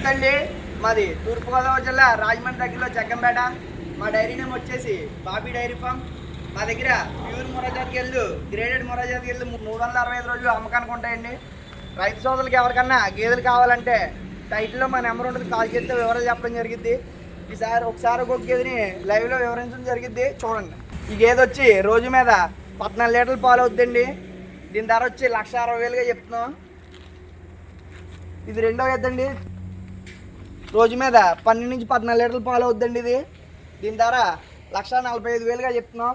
నమస్తే అండి మాది తూర్పుగోదావరి జిల్లా రాజమండ్రి దగ్గరలో జగ్గంపేట. మా డైరీ నేమ్ వచ్చేసి బాబీ డైరీ ఫామ్. మా దగ్గర ప్యూర్ మొరాజాతి వెళ్ళు గ్రేడెడ్ మొరాజాతి వెళ్ళు మూడు వందల అరవై ఐదు రోజులు అమ్మకానికి ఉంటాయండి. రైతు సోదరులకి ఎవరికన్నా గేదెలు కావాలంటే టైటిల్లో మా నెంబర్ ఉంటుంది. కాల్ చేస్తే వివరాలు చెప్పడం జరిగింది ఈసారి ఒకసారి ఒక్కొక్క గేదెని లైవ్లో వివరించడం జరిగింది చూడండి. ఈ గేదె వచ్చి రోజు మీద పద్నాలుగు లీటర్లు పాలు అవుతుందండి దీని ధర వచ్చి లక్ష అరవై వేలుగా చెప్తున్నాం. ఇది రెండో ఎద్దండి రోజు మీద పన్నెండు నుంచి పద్నాలుగు లీటర్లు పాలు అవుద్దండి ఇది. దీని ధర లక్ష నలభై ఐదు వేలుగా చెప్తున్నాం.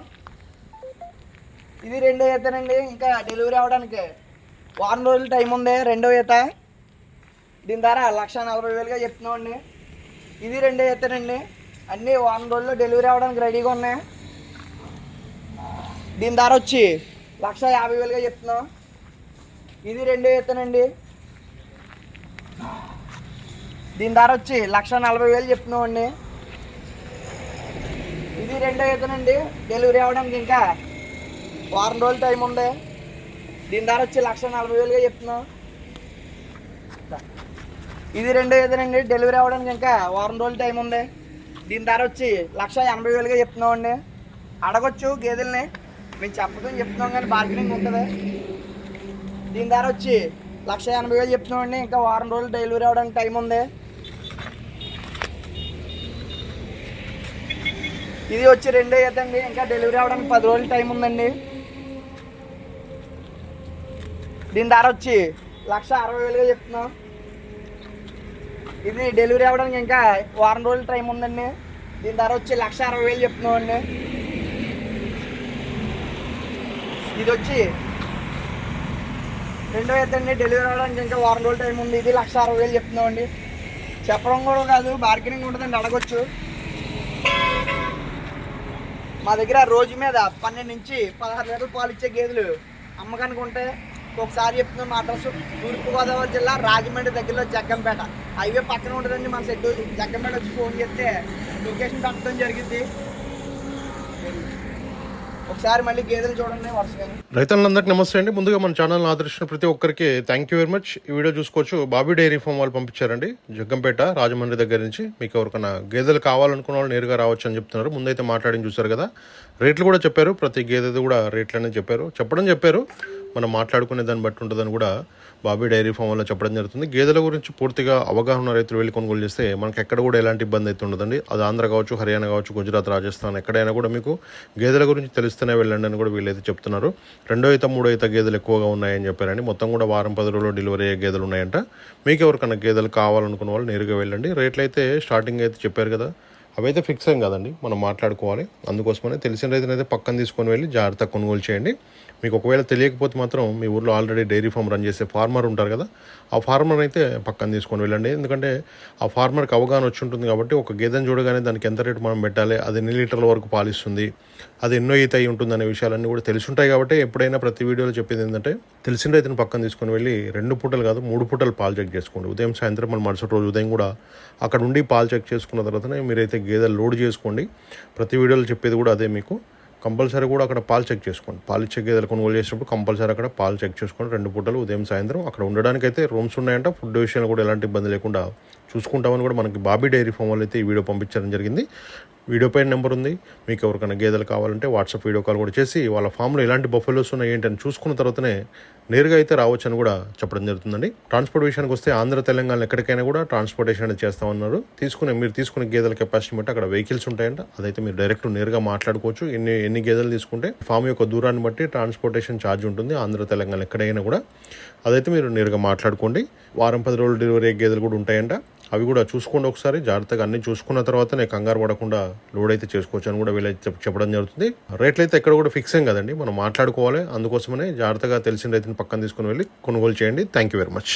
ఇది రెండో ఈతనండి. ఇంకా డెలివరీ అవ్వడానికి వారం రోజులు టైం ఉంది. రెండో ఈత. దీని ధర లక్ష నలభై వేలుగా చెప్తున్నాం అండి ఇది రెండో ఈతనండి. అన్నీ వారం రోజుల్లో డెలివరీ అవ్వడానికి రెడీగా ఉన్నాయి. దీని ధర వచ్చి లక్ష యాభై వేలుగా చెప్తున్నాం. ఇది రెండో ఈతనండి. దీని ధర వచ్చి లక్ష నలభై వేలు చెప్తున్నామండి. ఇది రెండో ఈతనండి డెలివరీ అవ్వడానికి ఇంకా వారం రోజులు టైం ఉంది. దీని ధర వచ్చి లక్ష నలభై వేలుగా చెప్తున్నాం. ఇది రెండో ఈతనండి డెలివరీ అవ్వడానికి ఇంకా వారం రోజులు టైం ఉంది. దీని ధర వచ్చి లక్ష ఎనభై వేలుగా చెప్తున్నామండి. అడగొచ్చు గేదెల్ని. మేము చెప్పదని చెప్తున్నాం కానీ బార్గెనింగ్ ఉంటుంది. దీని ధర వచ్చి లక్ష ఎనభై వేలు చెప్తున్నామండి. ఇంకా వారం రోజులు డెలివరీ అవ్వడానికి టైం ఉంది. ఇది వచ్చి రెండో ఈతండి ఇంకా డెలివరీ అవ్వడానికి పది రోజులు టైం ఉందండి. దీని ధర వచ్చి లక్ష అరవై వేలుగా చెప్తున్నాం. ఇది డెలివరీ అవ్వడానికి ఇంకా వారం రోజులు టైం ఉందండి. దీని ధర వచ్చి లక్ష అరవై వేలు చెప్తున్నాం అండి. ఇది వచ్చి రెండో ఎత్తండి డెలివరీ అవ్వడానికి ఇంకా వారం రోజులు టైం ఉంది. ఇది లక్ష అరవై వేలు చెప్తున్నాం అండి. చెప్పడం కూడా కాదు బార్గెనింగ్ ఉంటుందండి అడగొచ్చు. మా దగ్గర రోజు మీద పన్నెండు నుంచి పదహారు లీటర్లు పాలు ఇచ్చే గేదెలు అమ్మకానికి ఉంటే ఒకసారి చెప్తున్నాం మా అడ్రస్. తూర్పుగోదావరి జిల్లా రాజమండ్రి దగ్గరలో జగ్గంపేట. హైవే పక్కన ఉంటుందండి మా సెట్ జగ్గంపేట వచ్చి ఫోన్ చేస్తే లొకేషన్ పెట్టడం జరిగింది. ఒకసారి మళ్ళీ గేదెలు చూడండి వరుసగా. రైతులందరికీ నమస్తే అండి. ముందుగా మన ఛానల్ ఆదర్శించిన ప్రతి ఒక్కరికి థ్యాంక్ యూ వెరీ మచ్ ఈ వీడియో చూసుకోవచ్చు. బాబీ డైరీ ఫామ్ వాళ్ళు పంపించారండి. జగ్గంపేట రాజమండ్రి దగ్గర నుంచి మీకు ఎవరికైనా గేదెలు కావాలనుకున్న వాళ్ళు నేరుగా రావచ్చు అని చెప్తున్నారు. ముందైతే మాట్లాడి చూసారు కదా. రేట్లు కూడా చెప్పారు. ప్రతి గేదెది కూడా రేట్లు అనేది చెప్పారు. చెప్పడం చెప్పారు. మనం మాట్లాడుకునే దాన్ని బట్టి ఉంటుందని కూడా బాబీ డైరీ ఫామ్ వల్ల చెప్పడం జరుగుతుంది. గేదెల గురించి పూర్తిగా అవగాహన ఉన్న రైతులు వెళ్ళి కొనుగోలు చేస్తే మనకి ఎక్కడ కూడా ఎలాంటి ఇబ్బంది అయితే ఉండదండి. అది ఆంధ్ర కావచ్చు హర్యానా కావచ్చు గుజరాత్ రాజస్థాన్ ఎక్కడైనా కూడా మీకు గేదెల గురించి తెలుస్తూనే వెళ్ళండి అని కూడా వీళ్ళైతే చెప్తున్నారు. రెండో అయితే మూడో అయితే గేదెలు ఎక్కువగా ఉన్నాయని చెప్పారండి మొత్తం కూడా వారం పది రోజుల్లో డెలివరీ అయ్యే గేదెలు ఉన్నాయంట. మీకు ఎవరికైనా గేదెలు కావాలనుకున్న వాళ్ళు నేరుగా వెళ్ళండి. రేట్లు అయితే స్టార్టింగ్ అయితే చెప్పారు కదా. అవైతే ఫిక్స్ ఏం కదండి. మనం మాట్లాడుకోవాలి. అందుకోసమనే తెలిసిన రైతునైతే పక్కన తీసుకొని వెళ్ళి జాగ్రత్తగా కొనుగోలు చేయండి. మీకు ఒకవేళ తెలియకపోతే మాత్రం మీ ఊర్లో ఆల్రెడీ డైరీ ఫామ్ రన్ చేసే ఫార్మర్ ఉంటారు కదా ఆ ఫార్మర్ అయితే పక్కన తీసుకొని వెళ్ళండి. ఎందుకంటే ఆ ఫార్మర్కి అవగాహన వచ్చి ఉంటుంది కాబట్టి ఒక గేదెని చూడగానే దానికి ఎంత రేటు మనం పెట్టాలి అది ఎన్ని లీటర్ల వరకు పాలిస్తుంది అది ఎన్నో ఈత అయి ఉంటుంది అనే విషయాలన్నీ కూడా తెలిసి ఉంటాయి కాబట్టి ఎప్పుడైనా ప్రతి వీడియోలో చెప్పేది ఏంటంటే తెలిసిన రైతుని పక్కన తీసుకొని వెళ్ళి రెండు పూటలు కాదు మూడు పూటలు పాలు చెక్ చేసుకోండి. ఉదయం సాయంత్రం మన మరుసటి రోజు ఉదయం కూడా అక్కడ ఉండి పాలు చెక్ చేసుకున్న తర్వాతనే మీరైతే గేదెలు లోడ్ చేసుకోండి. ప్రతి వీడియోలో చెప్పేది కూడా అదే మీకు. కంపల్సరీ కూడా అక్కడ పాలు చెక్ చేసుకోండి. పాలు ఇచ్చే గేదెలు కొనుగోలు చేసినప్పుడు కంపల్సరీ అక్కడ పాలు చెక్ చేసుకోండి. రెండు పూటలు ఉదయం సాయంత్రం అక్కడ ఉండడానికి అయితే రూమ్స్ ఉన్నాయంట. ఫుడ్ విషయంలో కూడా ఎలాంటి ఇబ్బంది లేకుండా చూసుకుంటామని కూడా మనకి బాబీ డైరీ ఫామ్ వాళ్ళు అయితే ఈ వీడియో పంపించడం జరిగింది. వీడియో పైన నెంబర్ ఉంది. మీకు ఎవరికైనా గేదెలు కావాలంటే వాట్సాప్ వీడియో కాల్ కూడా చేసి వాళ్ళ ఫామ్లో ఎలాంటి బఫెలోస్ ఉన్నాయి ఏంటని చూసుకున్న తర్వాతనే నేరుగా అయితే రావచ్చు అని కూడా చెప్పడం జరుగుతుందండి. ట్రాన్స్పోర్ట్ విషయానికి వస్తే ఆంధ్ర తెలంగాణ ఎక్కడికైనా కూడా ట్రాన్స్పోర్టేషన్ అనేది చేస్తామన్నారు. తీసుకునే మీరు తీసుకునే గేదెల కెపాసిటీ బట్టి అక్కడ వెహికల్స్ ఉంటాయంట. అదైతే మీరు డైరెక్ట్ నేరుగా మాట్లాడుకోవచ్చు. ఎన్ని ఎన్ని గేదెలు తీసుకుంటే ఫామ్ యొక్క దూరాన్ని బట్టి ట్రాన్స్పోర్టేషన్ ఛార్జ్ ఉంటుంది. ఆంధ్ర తెలంగాణ ఎక్కడైనా కూడా అదైతే మీరు నేరుగా మాట్లాడుకోండి. వారం పది రోజులు డెలివరీ గేదెలు కూడా ఉంటాయంట. అవి కూడా చూసుకోండి ఒకసారి. జాగ్రత్తగా అన్ని చూసుకున్న తర్వాతనే కంగారు పడకుండా లోడ్ అయితే చేసుకోవచ్చు అని కూడా వీళ్ళైతే చెప్పడం జరుగుతుంది. రేట్లు అయితే ఎక్కడ కూడా ఫిక్స్ ఏం కదండి. మనం మాట్లాడుకోవాలి. అందుకోసమనే జాగ్రత్తగా తెలిసిన రైతుని పక్కన తీసుకుని వెళ్ళి కొనుగోలు చేయండి. Thank you very much